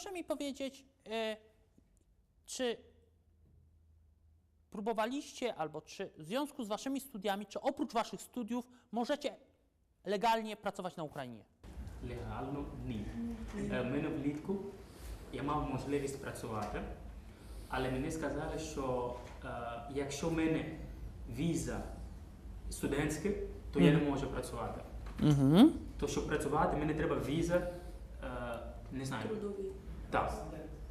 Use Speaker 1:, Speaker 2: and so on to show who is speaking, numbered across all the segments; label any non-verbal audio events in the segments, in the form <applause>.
Speaker 1: proszę mi powiedzieć, e, czy próbowaliście, albo czy w związku z waszymi studiami, czy oprócz waszych studiów możecie legalnie pracować на Україні?
Speaker 2: Легально ні. Е, Ми влітку я мав можливість працювати, але мені сказали, що е, якщо в мене віза студентська, то я не можу працювати.
Speaker 1: Mhm.
Speaker 2: То щоб працювати, мені треба віза, е, не знаю. Так.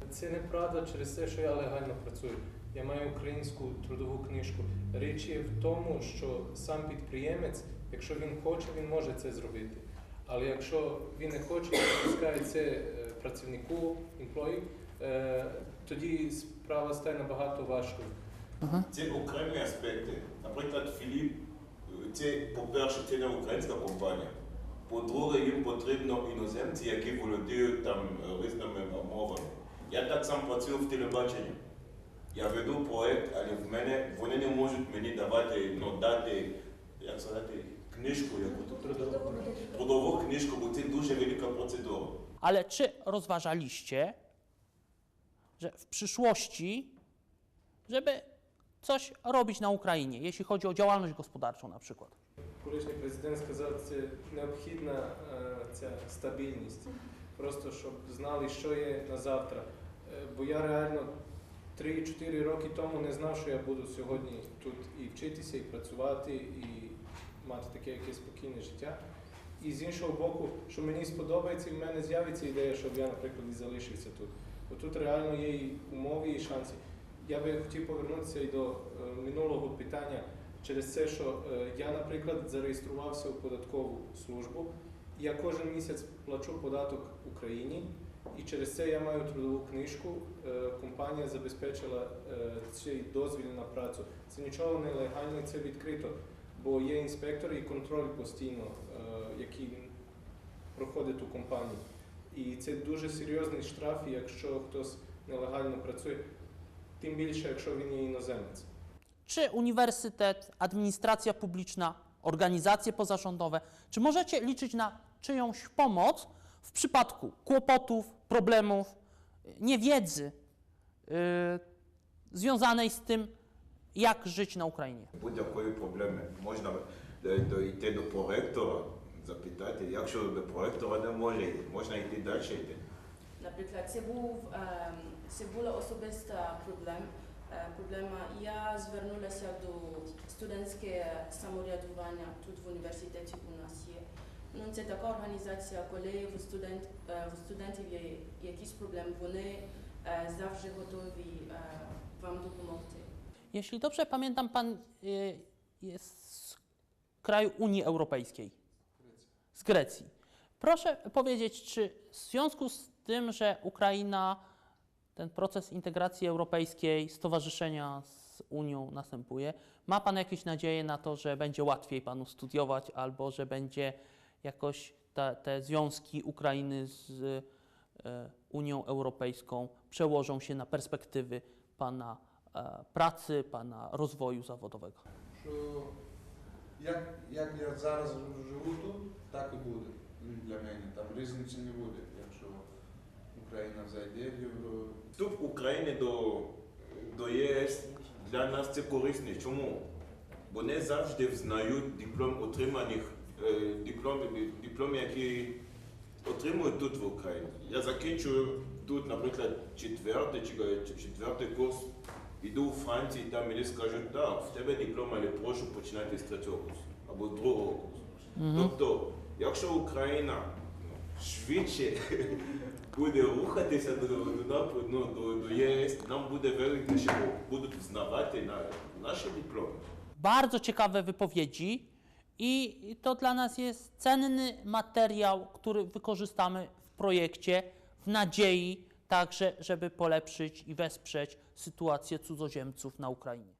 Speaker 3: Це неправда через те, що я легально працюю. Я маю українську трудову книжку. Річ є в тому, що сам підприємець, якщо він хоче, він може це зробити. Але якщо він не хоче і допускає це е, працівнику, employee, е, тоді справа стає набагато важкою.
Speaker 4: Це окремі аспекти. Наприклад, Філіп, це, по-перше, це не українська компанія. По-друге, їм потрібно іноземці, які володіють там е, різними мовами. Я так сам працюю в телебаченні. Я веду проєкт, але в мене вони не можуть мені давати, ну, дати, як сказати, книжку, яку тут
Speaker 3: Трудову.
Speaker 4: трудову книжку, бо це дуже велика процедура.
Speaker 1: Ale czy rozważaliście, że w przyszłości, żeby coś robić na Ukrainie, jeśli chodzi o działalność gospodarczą na przykład?
Speaker 3: Колишній президент сказав, це необхідна е, ця стабільність. Просто щоб знали, що є на завтра. Е, Бо я реально 3-4 роки тому не знав, що я буду сьогодні тут і вчитися, і працювати, і мати таке якесь спокійне життя. І з іншого боку, що мені сподобається, і в мене з'явиться ідея, щоб я, наприклад, і залишився тут. Бо тут реально є і умови, і шанси. Я би хотів повернутися і до е, минулого питання через те, що е, я, наприклад, зареєструвався у податкову службу. Я кожен місяць плачу податок Україні, і через це я маю трудову книжку. Е, Компанія забезпечила цей дозвіл на працю. Це нічого не легально, це відкрито, бо є інспектор і контроль постійно, який проходить у компанії. І це дуже серйозний штраф, якщо хтось нелегально працює, тим більше, якщо він є іноземець.
Speaker 1: Czy uniwersytet, administracja publiczna, organizacje pozarządowe, czy możecie liczyć na czyjąś pomoc w przypadku kłopotów, problemów, niewiedzy yy, związanej z tym, jak żyć na Ukrainie?
Speaker 4: Будь-якої проблеми можна е, дойти до проректора, запитати, якщо до проректора не може йти, можна йти далі йти.
Speaker 5: Наприклад, це був ем, це була особиста проблем. е, Проблема. Я звернулася до студентське самоврядування тут в університеті у нас є. Ну, це така організація, коли в, студент, е, в студентів є якісь проблеми, вони е, завжди готові е, вам допомогти.
Speaker 1: Jeśli dobrze pamiętam, pan y, jest z kraju Unii Europejskiej, z Grecji. Proszę powiedzieć, czy w związku z tym, że Ukraina ten proces integracji europejskiej, stowarzyszenia z Unią następuje, ma Pan jakieś nadzieje na to, że będzie łatwiej Panu studiować albo że będzie jakoś te, te związki Ukrainy z y, Unią Europejską przełożą się na perspektywy Pana y, pracy, Pana rozwoju zawodowego?
Speaker 6: Jak, jak ja zaraz żyję, tak i będę. Для мене. Там різниці не буде, якщо Україна зайде в Євро.
Speaker 4: Вступ України до, до ЄС для нас це корисне. Чому? Бо не завжди взнають диплом отриманих е, диплом, диплом, які отримують тут в Україні. Я закінчую тут, наприклад, четвертий чи чи четвертий курс. Іду у Франції, там мені скажуть, так, в тебе диплом, але прошу починати з третього курсу або другого курсу. Тобто, якщо Україна ну, швидше <laughs> буде рухатися до, до, напрямку, ну, до, до ЄС, нам буде вигідніше, бо будуть взнавати на, наші дипломи.
Speaker 1: Bardzo ciekawe wypowiedzi i to dla nas jest cenny materiał, który wykorzystamy w projekcie w nadziei także, żeby polepszyć i wesprzeć sytuację cudzoziemców na Ukrainie.